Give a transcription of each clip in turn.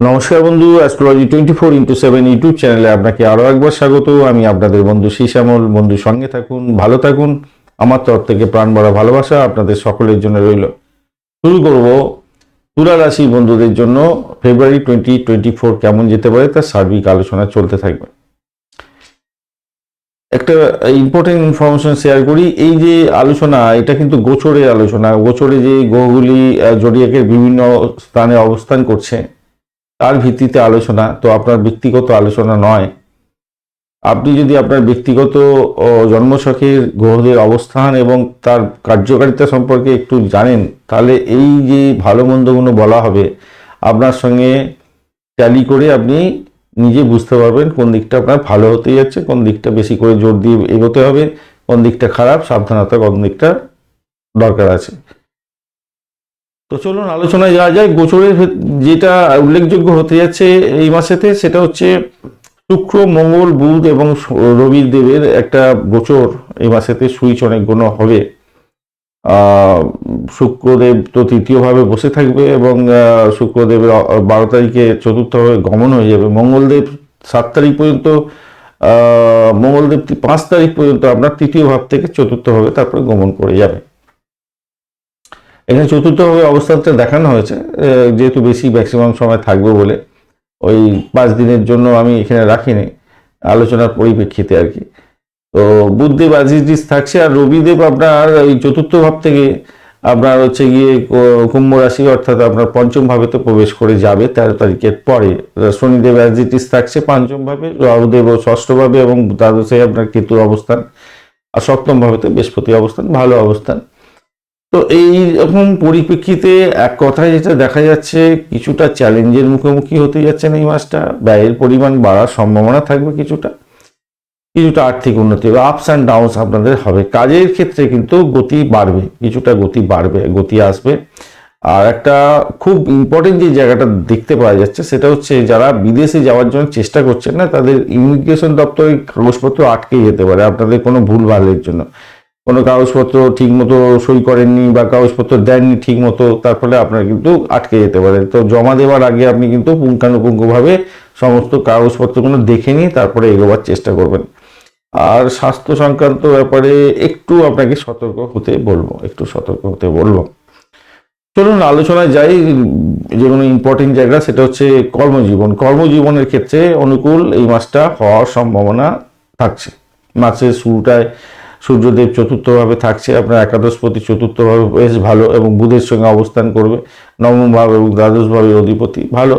নমস্কার বন্ধু astrology twenty four into seven YouTube চ্যানেলে আপনাকে আরও একবার স্বাগত। আমি আপনাদের বন্ধু শ্যামল বন্ধু, সঙ্গে থাকুন, ভালো থাকুন। আমার তরফ থেকে প্রাণ ভরা ভালোবাসা আপনাদের সকলের জন্য রইল। শুরু করব তুলা রাশি বন্ধুদের জন্য। ফেব্রুয়ারি টোয়েন্টি টোয়েন্টি ফোর কেমন যেতে পারে তার সার্বিক আলোচনা চলতে থাকবে। একটা ইম্পর্টেন্ট ইনফরমেশন শেয়ার করি। এই যে আলোচনা, এটা কিন্তু গোচরের আলোচনা। গোচরে যে গ্রহগুলি জড়িয়াকের বিভিন্ন স্থানে অবস্থান করছে তার ভিত্তিতে আলোচনা, তো আপনার ব্যক্তিগত আলোচনা নয়। আপনি যদি আপনার ব্যক্তিগত, ও জন্মছকের গ্রহদের অবস্থান এবং তার কার্যকারিতা সম্পর্কে একটু জানেন, তাহলে এই যে ভালো মন্দগুলো বলা হবে, আপনার সঙ্গে ট্যালি করে আপনি নিজে বুঝতে পারবেন কোন দিকটা আপনার ভালো হতে যাচ্ছে, কোন দিকটা বেশি করে জোর দিয়ে এগোতে হবে, কোন দিকটা খারাপ, সাবধানতা কোন দিকটা দরকার আছে। তো চলুন আলোচনায় যাওয়া যায় গোচরের যেটা উল্লেখযোগ্য হতে যাচ্ছে এই মাসেতে, সেটা হচ্ছে শুক্র, মঙ্গল, বুধ এবং রবি দেবের একটা গোচর এই মাসেতে সুইচ অনেক গুণ হবে শুক্রদেব তো তৃতীয়ভাবে বসে থাকবে এবং শুক্রদেবের বারো তারিখে চতুর্থভাবে গমন হয়ে যাবে। মঙ্গলদেব সাত তারিখ পর্যন্ত মঙ্গলদেব পাঁচ তারিখ পর্যন্ত আপনার তৃতীয় ভাব থেকে চতুর্থ ভাবে তারপরে গমন করে যাবে। এখানে চতুর্থভাবে অবস্থানটা দেখানো হয়েছে যেহেতু বেশি ম্যাক্সিমাম সময় থাকবে বলে। ওই পাঁচ দিনের জন্য আমি এখানে রাখিনি, আলোচনার পরিপ্রেক্ষিতে আর কি। তো বুধদেব আজিজ থাকছে, আর রবিদেব আপনার ওই চতুর্থ ভাব থেকে আপনার হচ্ছে গিয়ে কুম্ভ রাশি অর্থাৎ আপনার পঞ্চম ভাবে তো প্রবেশ করে যাবে, তেরো তারিখের পরে। শনিদেব অ্যাজিটিস থাকছে পঞ্চম ভাবে, রাহুদেব ষষ্ঠ ভাবে এবং দ্বাদশে আপনার কেতুর অবস্থান, আর সপ্তম ভাবেতে বৃহস্পতি অবস্থান, ভালো অবস্থান। তো এই রকম পরিপ্রেক্ষিতে এক কথায় যেটা দেখা যাচ্ছে, কিছুটা চ্যালেঞ্জের মুখোমুখি হতে যাচ্ছেন এই মাসটা। ব্যয়ের পরিমাণ বাড়ার সম্ভাবনা থাকবে কিছুটা কিছুটা আর্থিক উন্নতি হবে আপস অ্যান্ড ডাউনস আপনাদের হবে। কাজের ক্ষেত্রে কিন্তু গতি বাড়বে, কিছুটা গতি বাড়বে, গতি আসবে। আর একটা খুব ইম্পর্টেন্ট যে জায়গাটা দেখতে পাওয়া যাচ্ছে, সেটা হচ্ছে যারা বিদেশে যাওয়ার জন্য চেষ্টা করছেন না, তাদের ইমিগ্রেশন দপ্তরে কাগজপত্র আটকে যেতে পারে, আপনাদের কোনো ভুল ভালের জন্য। কোনো কাগজপত্র ঠিক মতো সই করেননি বা কাগজপত্র দেননি ঠিক মতো তার ফলে আপনার কিন্তু আটকে যেতে পারে। তো জমা দেওয়ার আগে আপনি কিন্তু পুঙ্খানুপুঙ্খভাবে সমস্ত কাগজপত্রগুলো দেখে নিয়ে তারপরে এগোবার চেষ্টা করবেন। আর স্বাস্থ্য সংক্রান্ত ব্যাপারে একটু আপনাকে সতর্ক হতে বলব, একটু সতর্ক হতে বলব। চলুন আলোচনায় যাই, যে কোনো ইম্পর্টেন্ট জায়গা, সেটা হচ্ছে কর্মজীবন। কর্মজীবনের ক্ষেত্রে অনুকূল এই মাসটা হওয়ার সম্ভাবনা থাকছে। মাসের শুরুটায় সূর্যদেব চতুর্থভাবে থাকছে, আপনার একাদশপতি চতুর্থভাবে বেশ ভালো এবং বুধের সঙ্গে অবস্থান করবে নবম ভাব এবং দ্বাদশ ভাবের অধিপতি, ভালো।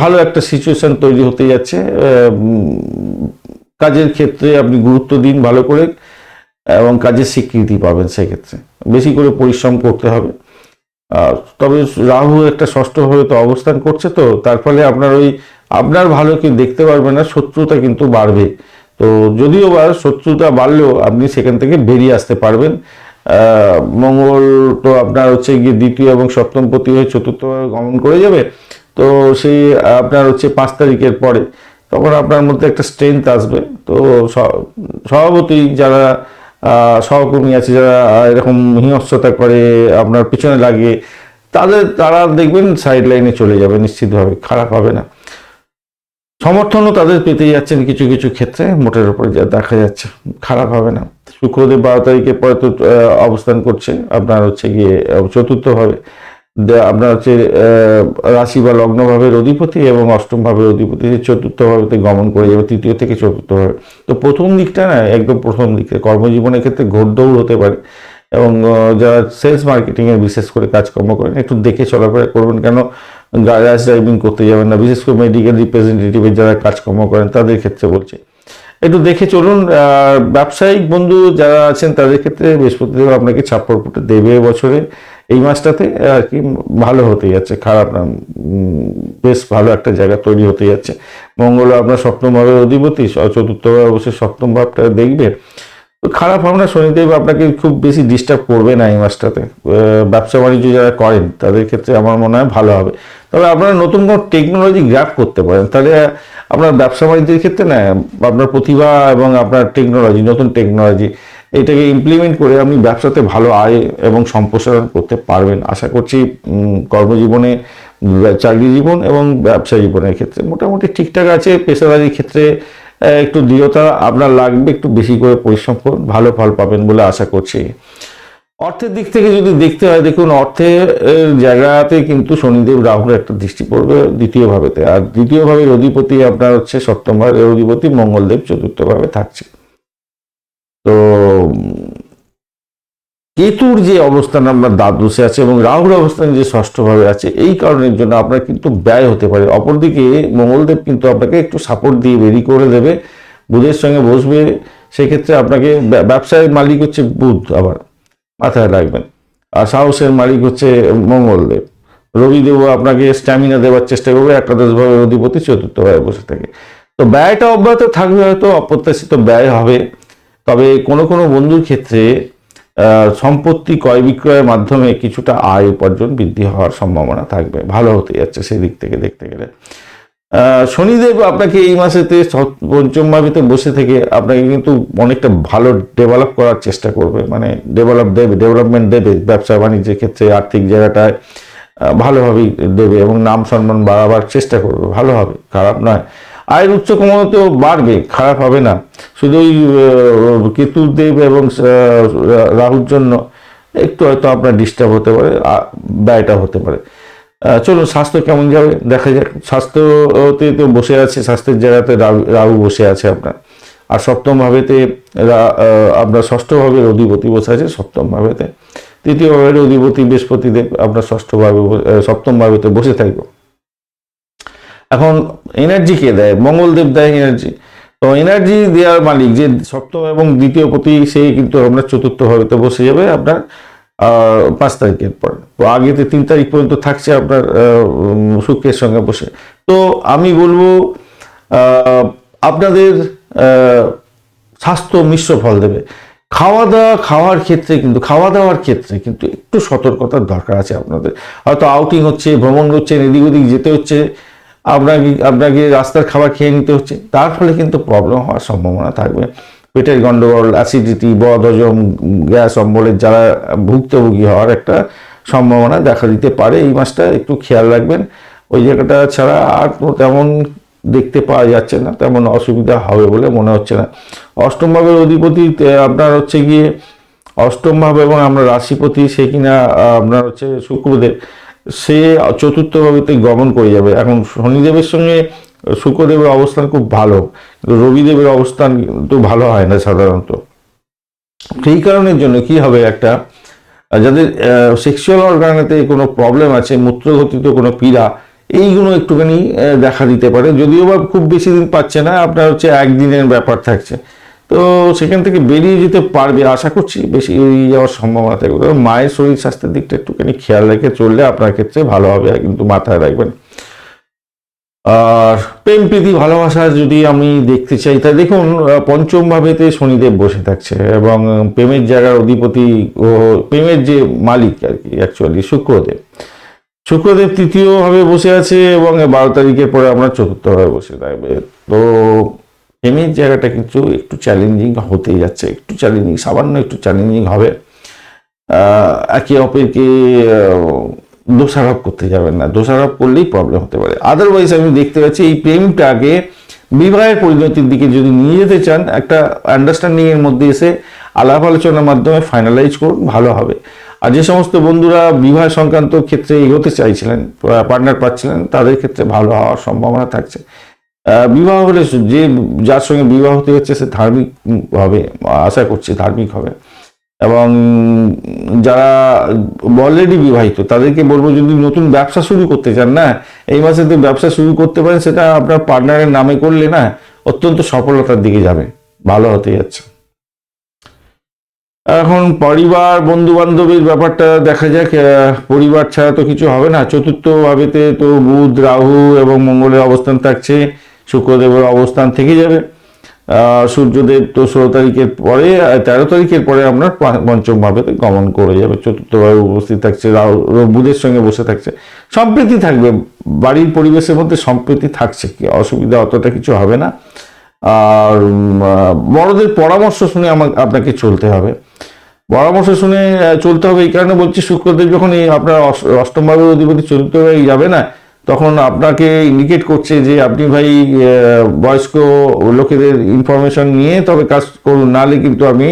ভালো একটা সিচুয়েশন তৈরি হতে যাচ্ছে। কাজের ক্ষেত্রে আপনি গুরুত্ব দিন ভালো করে এবং কাজের স্বীকৃতি পাবেন সেক্ষেত্রে। বেশি করে পরিশ্রম করতে হবে। তবে রাহু একটা ষষ্ঠভাবে তো অবস্থান করছে তো, তার ফলে আপনার ওই, আপনার ভালো কেউ দেখতে পারবে না, শত্রুতা কিন্তু বাড়বে। তো যদিও বা শত্রুতা বাড়লেও আপনি সেখান থেকে বেরিয়ে আসতে পারবেন। মঙ্গল তো আপনার হচ্ছে গিয়ে দ্বিতীয় এবং সপ্তম পতি হয়ে চতুর্থভাবে গমন করে যাবে। তো সেই, আপনার হচ্ছে পাঁচ তারিখের পরে তখন আপনার মধ্যে একটা স্ট্রেংথ আসবে। তো স- স্বভাবতই যারা সহকর্মী আছে, যারা এরকম হিংস্রতা করে আপনার পিছনে লাগে, তাদের, তারা দেখবেন সাইড লাইনে চলে যাবে, নিশ্চিতভাবে খারাপ হবে না। সমর্থনও তাদের পেতে যাচ্ছেন কিছু কিছু ক্ষেত্রে, মোটের উপরে যা দেখা যাচ্ছে। খারাপ হবে না। শুক্রদেব বারো তারিখে পরে তো অবস্থান করছে আপনার হচ্ছে গিয়ে চতুর্থভাবে। আপনার হচ্ছে রাশি বা লগ্ন ভাবের অধিপতি এবং অষ্টম ভাবের অধিপতি চতুর্থ ভাবেতে গমন করে যাবে, তৃতীয় থেকে চতুর্থ ভাবে তো প্রথম দিকটা না, একদম প্রথম দিকে। কর্মজীবনের ক্ষেত্রে ঘোরদৌড় হতে পারে এবং যারা সেলস মার্কেটিংয়ে বিশেষ করে কাজকর্ম করেন, একটু দেখে চলাফেরা করবেন। কেন? র্যাশ ড্রাইভিং করতে যাবেন না। বিশেষ করে মেডিকেল রিপ্রেজেন্টেটিভের যারা কাজকর্ম করেন, তাদের ক্ষেত্রে বলছে। একটু দেখে চলুন ব্যবসায়িক বন্ধু যারা আছেন, তাদের ক্ষেত্রে বৃহস্পতিদেব আপনাকে ছাপ্পড় ফুটে দেবে এবছরে এই মাসটাতে আর কি ভালো হতে যাচ্ছে, খারাপ না বেশ ভালো একটা জায়গা তৈরি হতে যাচ্ছে। মঙ্গল আপনার সপ্তম ভাবের অধিপতি চতুর্থ ভাবে অবশ্যই সপ্তম ভাবটা দেখবে। খারাপ হবে না শনিদেব আপনাকে খুব বেশি ডিস্টার্ব করবে না এই মাসটাতে ব্যবসা বাণিজ্য যারা করেন, তাদের ক্ষেত্রে আমার মনে হয় ভালো হবে। তবে আপনারা নতুন কোনো টেকনোলজি গ্র্যাপ করতে পারেন। তাহলে আপনার ব্যবসা বাণিজ্যের ক্ষেত্রে না, আপনার প্রতিভা এবং আপনার টেকনোলজি নতুন টেকনোলজি এটাকে ইমপ্লিমেন্ট করে আপনি ব্যবসাতে ভালো আয় এবং সম্প্রসারণ করতে পারবেন। আশা করছি কর্মজীবনে, চাকরি জীবন এবং ব্যবসা জীবনের ক্ষেত্রে মোটামুটি ঠিকঠাক আছে। পেশাদারি ক্ষেত্রে একটু দৃঢ়তা আপনার লাগবে, একটু বেশি করে পরিশ্রম করুন, ভালো ফল পাবেন বলে আশা করছি। অর্থের দিক থেকে যদি দেখতে হয়, দেখুন অর্থের জায়গাতে কিন্তু শনিদেব রাহুর একটা দৃষ্টি পড়বে দ্বিতীয়ভাবেতে। আর দ্বিতীয়ভাবে অধিপতি আপনার হচ্ছে সপ্তম ভাবের অধিপতি, মঙ্গলদেব চতুর্থভাবে থাকছে। তো কেতুর যে অবস্থান আপনার দ্বাদশে আছে এবং রাহুর অবস্থান যে ষষ্ঠভাবে আছে, এই কারণের জন্য আপনার কিন্তু ব্যয় হতে পারে। অপরদিকে মঙ্গলদেব কিন্তু আপনাকে একটু সাপোর্ট দিয়ে বেরি করে দেবে। বুধের সঙ্গে বসবে, সেক্ষেত্রে আপনাকে ব্যা- ব্যবসায়ের মালিক হচ্ছে বুধ আবার, মাথায় রাখবেন। আর সাহসের মালিক হচ্ছে মঙ্গলদেব। রবিদেবও আপনাকে স্ট্যামিনা দেওয়ার চেষ্টা করবে একাদশভাবে অধিপতি চতুর্থভাবে বসে থাকে। তো ব্যয়টা অব্যাহত থাকবে হয়তো, অপ্রত্যাশিত ব্যয় হবে। তবে কোনো কোনো বন্ধুর ক্ষেত্রে সম্পত্তি ক্রয় বিক্রয়ের মাধ্যমে কিছুটা আয় উপার্জন বৃদ্ধি হওয়ার সম্ভাবনা থাকবে। ভালো হতে যাচ্ছে সেই দিক থেকে দেখতে গেলে। শনিদেব আপনাকে এই মাসেতে পঞ্চম ভাবেতে বসে থেকে আপনাকে কিন্তু অনেকটা ভালো ডেভেলপ করার চেষ্টা করবে। মানে ডেভেলপ দেবে ডেভেলপমেন্ট দেবে ব্যবসা বাণিজ্যের ক্ষেত্রে, আর্থিক জায়গাটায় ভালোভাবেই দেবে এবং নাম সম্মান বাড়াবার চেষ্টা করবে। ভালো হবে, খারাপ নয়। আয়ের উচ্চ কমাতেও বাড়বে, খারাপ হবে না। শুধু ওই কেতুদেব এবং রাহুর জন্য একটু হয়তো আপনার ডিস্টার্ব হতে পারে ব্যয়টা হতে পারে। চলুন, স্বাস্থ্য কেমন যাবে? দেখা যাক। স্বাস্থ্যতে তো বসে আছে, স্বাস্থ্যের জায়গাতে রাহু বসে আছে আপনার। আর সপ্তম ভাবেতে আপনার ষষ্ঠ ভাবের অধিপতি বসে আছে সপ্তম ভাবেতে তৃতীয় ভাবের অধিপতি বৃহস্পতিদেব, আপনার ষষ্ঠ ভাবে সপ্তম ভাবেতে বসে থাকবে। এখন এনার্জি কে দেয়? মঙ্গলদেব দেয় এনার্জি তো এনার্জি দেওয়ার মালিক যে সপ্তম এবং দ্বিতীয় প্রতি সে কিন্তু আপনার চতুর্থ ভাবেতে বসে যাবে আপনার পাঁচ তারিখের পর। তো আগেতে তিন তারিখ পর্যন্ত থাকছে আপনার শুক্রের সঙ্গে বসে। তো আমি বলব আপনাদের স্বাস্থ্য মিশ্র ফল দেবে। খাওয়া দাওয়া খাওয়ার ক্ষেত্রে কিন্তু খাওয়া দাওয়ার ক্ষেত্রে কিন্তু একটু সতর্কতার দরকার আছে আপনাদের। হয়তো আউটিং হচ্ছে, ভ্রমণ করছেন এদিক ওদিক যেতে হচ্ছে আপনাকে আপনাকে রাস্তার খাবার খেয়ে নিতে হচ্ছে? তার ফলে কিন্তু প্রবলেম হওয়ার সম্ভাবনা থাকবে। পেটের গন্ডগোল অ্যাসিডিটি বদ হজম গ্যাস, অম্বলের যারা ভুক্তভোগী হওয়ার একটা সম্ভাবনা দেখা দিতে পারে। এই মাসটা একটু খেয়াল রাখবেন। ওই জায়গাটা ছাড়া আর তেমন দেখতে পাওয়া যাচ্ছে না। তেমন অসুবিধা হবে বলে মনে হচ্ছে না। অষ্টম ভাবের অধিপতি আপনার হচ্ছে গিয়ে অষ্টম ভাব এবং আমরা রাশিপতি, সে কিনা আপনার হচ্ছে শুক্রদেব সে চতুর্থ ভাবেতে গমন করে যাবে। এখন শনিদেবের সঙ্গে শুক্রদেবের অবস্থান খুব ভালো, কিন্তু রবিদেবের অবস্থান কিন্তু ভালো হয় না সাধারণত। সেই কারণের জন্য কি হবে একটা, যাদের সেক্সুয়াল অর্গানেতে কোনো প্রবলেম আছে মূত্রগতিত কোনো পীড়া, এইগুলো একটুখানি দেখা দিতে পারে। যদিও বা খুব বেশি দিন পাচ্ছে না, আপনার হচ্ছে একদিনের ব্যাপার থাকছে। তো সেখান থেকে বেরিয়ে যেতে পারবে, আশা করছি। বেশি এড়িয়ে যাওয়ার সম্ভাবনা থাকবে তবে মায়ের শরীর স্বাস্থ্যের দিকটা একটুখানি খেয়াল রেখে চললে আপনার ক্ষেত্রে ভালো হবে, কিন্তু মাথায় রাখবেন। আর প্রেম, প্রীতি, ভালোবাসা যদি আমি দেখতে চাই, তা দেখুন, পঞ্চম ভাবেতে শনিদেব বসে থাকছে এবং প্রেমের জায়গার অধিপতি ও প্রেমের যে মালিক আর কি অ্যাকচুয়ালি শুক্রদেব। শুক্রদেব তৃতীয়ভাবে বসে আছে এবং বারো তারিখের পরে আমরা চতুর্থভাবে বসে থাকবে। তো প্রেমের জায়গাটা কিন্তু একটু চ্যালেঞ্জিং হতেই যাচ্ছে, একটু চ্যালেঞ্জিং সামান্য একটু চ্যালেঞ্জিং হবে। একে অপরকে দোষারোপ করতে যাবেন না, দোষারোপ করলেই প্রবলেম হতে পারে। আদারওয়াইজ আমি দেখতে পাচ্ছি এই প্রেমটাকে বিবাহের পরিণতির দিকে যদি নিয়ে যেতে চান, একটা আন্ডারস্ট্যান্ডিংয়ের মধ্যে এসে আলাপ আলোচনার মাধ্যমে ফাইনালাইজ করুন, ভালো হবে। আর যে সমস্ত বন্ধুরা বিবাহ সংক্রান্ত ক্ষেত্রে এগোতে চাইছিলেন পার্টনার পাচ্ছিলেন, তাদের ক্ষেত্রে ভালো হওয়ার সম্ভাবনা থাকছে। বিবাহ হলে যে যার সঙ্গে বিবাহ হতে হচ্ছে সে ধার্মিক হবে, আশা করছি, ধার্মিক হবে। এবং যারা অলরেডি বিবাহিত, তাদেরকে বলব যদি নতুন ব্যবসা শুরু করতে চান, না, এই মাসে তো ব্যবসা শুরু করতে পারেন, সেটা আপনার পার্টনারের নামে করলে, না, অত্যন্ত সফলতার দিকে যাবে, ভালো হতে যাচ্ছে। এখন পরিবার বন্ধু বান্ধবের ব্যাপারটা দেখা যাক পরিবার ছাড়া তো কিছু হবে না। চতুর্থ ভাবেতে তো বুধ, রাহু এবং মঙ্গলের অবস্থান থাকছে। শুক্রদেবের অবস্থান থেকে যাবে। সূর্যদেব তো ষোলো তারিখের পরে তেরো তারিখের পরে আপনার পা- পঞ্চম ভাবেতে গমন করে যাবে। চতুর্থভাবে উপস্থিত থাকছে বুধের সঙ্গে বসে থাকছে। সম্প্রীতি থাকবে, বাড়ির পরিবেশের মধ্যে সম্প্রীতি থাকছে কি? অসুবিধা অতটা কিছু হবে না। আর বড়দের পরামর্শ শুনে আমার, আপনাকে চলতে হবে। পরামর্শ শুনে চলতে হবে এই কারণে বলছি, শুক্রদেব যখন এই আপনার অস- অষ্টম ভাবের অধিপতি চতুর্থ ভাবে যাবে না তখন আপনাকে ইন্ডিকেট করছে যে আপনি ভাই বয়স্ক লোকেদের ইনফরমেশন নিয়ে তবে কাজ করুন, নাহলে কিন্তু আমি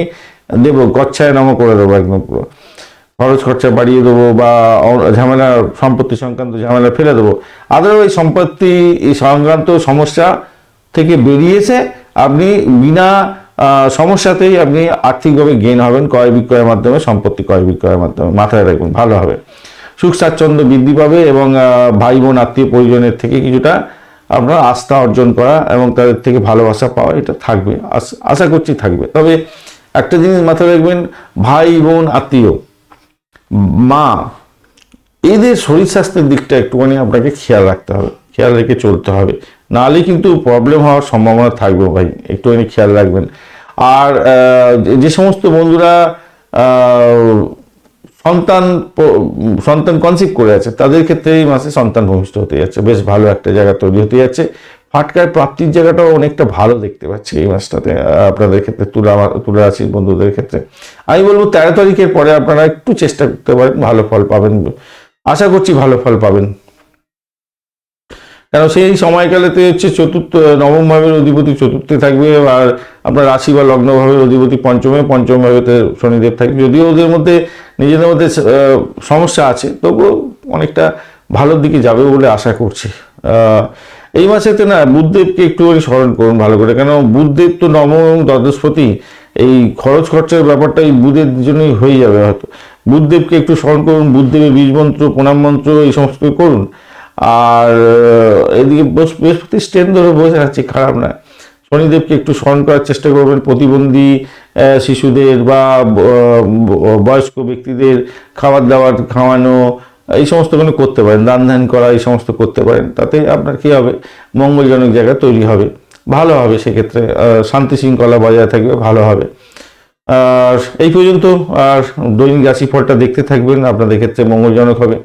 দেবো গচ্ছায় নামও করে দেবো একদম পুরো। খরচ খরচা বাড়িয়ে দেবো বা ঝামেলা, সম্পত্তি সংক্রান্ত ঝামেলা ফেলে দেবো। আদারওয়াইজ সম্পত্তি সংক্রান্ত সমস্যা থেকে বেরিয়েছে, আপনি বিনা সমস্যাতেই আপনি আর্থিকভাবে গেন হবেন, ক্রয় বিক্রয়ের মাধ্যমে, সম্পত্তি ক্রয় বিক্রয়ের মাধ্যমে। মাথায় রাখবেন, ভালো হবে। সুখ স্বাচ্ছন্দ্য বৃদ্ধি পাবে এবং ভাই বোন আত্মীয় পরিজনের থেকে কিছুটা আপনার আস্থা অর্জন করা এবং তাদের থেকে ভালোবাসা পাওয়া এটা থাকবে। আশা করছি থাকবে। তবে একটা জিনিস মাথায় রাখবেন ভাই বোন আত্মীয়, মা, এদের শরীর স্বাস্থ্যের দিকটা একটুখানি আপনাকে খেয়াল রাখতে হবে, খেয়াল রেখে চলতে হবে। নাহলে কিন্তু প্রবলেম হওয়ার সম্ভাবনা থাকবে ভাই, একটুখানি খেয়াল রাখবেন। আর যে- সমস্ত বন্ধুরা সন্তান সন্তান কনসিভ করে আছে, তাদের ক্ষেত্রে এই মাসে সন্তান ভূমিষ্ঠ হতে যাচ্ছে। বেশ ভালো একটা জায়গা তৈরি হতে যাচ্ছে। ফাটকায় প্রাপ্তির জায়গাটাও অনেকটা ভালো দেখতে পাচ্ছি এই মাসটাতে আপনাদের ক্ষেত্রে, তুলা তুলা রাশির বন্ধুদের ক্ষেত্রে। আমি বলব তেরো তারিখের পরে আপনারা একটু চেষ্টা করতে পারেন, ভালো ফল পাবেন। আশা করছি ভালো ফল পাবেন। কারণ সেই সময়কালেতে হচ্ছে চতুর্থ নবম ভাবের অধিপতি চতুর্থে থাকবে আর আপনার রাশি বা লগ্ন ভাবের অধিপতি পঞ্চমে পঞ্চম ভাবেতে শনিদেব থাকবে। যদিও ওদের মধ্যে, নিজেদের মধ্যে সমস্যা আছে, তবুও অনেকটা ভালোর দিকে যাবে বলে আশা করছি। এই মাসেতে না বুধদেবকে একটুখানি স্মরণ করুন ভালো করে। কেন বুধদেব তো নবম এবং দ্বাদশপতি, এই খরচ খরচার ব্যাপারটা এই বুধের জন্যই হয়ে যাবে হয়তো। বুধদেবকে একটু স্মরণ করুন, বুধদেবের বীজ মন্ত্র প্রণাম মন্ত্র এই সমস্ত করুন। আর এদিকে বৃহস্প- বৃহস্পতি স্ট্রেন ধরে বসে আছে, খারাপ না শনিদেবকে একটু স্মরণ করার চেষ্টা করবেন। প্রতিবন্ধী শিশুদের বা বয়স্ক ব্যক্তিদের খাবার দাবার খাওয়ানো, এই সমস্ত কোনো করতে পারেন। দান ধ্যান করা, এই সমস্ত করতে পারেন। তাতে আপনার কি হবে? মঙ্গলজনক জায়গা তৈরি হবে। ভালো হবে সেক্ষেত্রে শান্তি শৃঙ্খলা বজায় থাকবে, ভালো হবে। আর এই পর্যন্ত, আর দৈনিক রাশিফলটা দেখতে থাকবেন। আপনাদের ক্ষেত্রে মঙ্গলজনক হবে।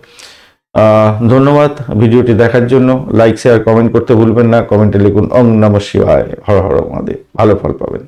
ধন্যবাদ ভিডিওটি দেখার জন্য। লাইক শেয়ার কমেন্ট করতে ভুলবেন না। কমেন্টে লিখুন অং নম শিবায়। হর হর মহাদেব। ভালো ফল পাবেন।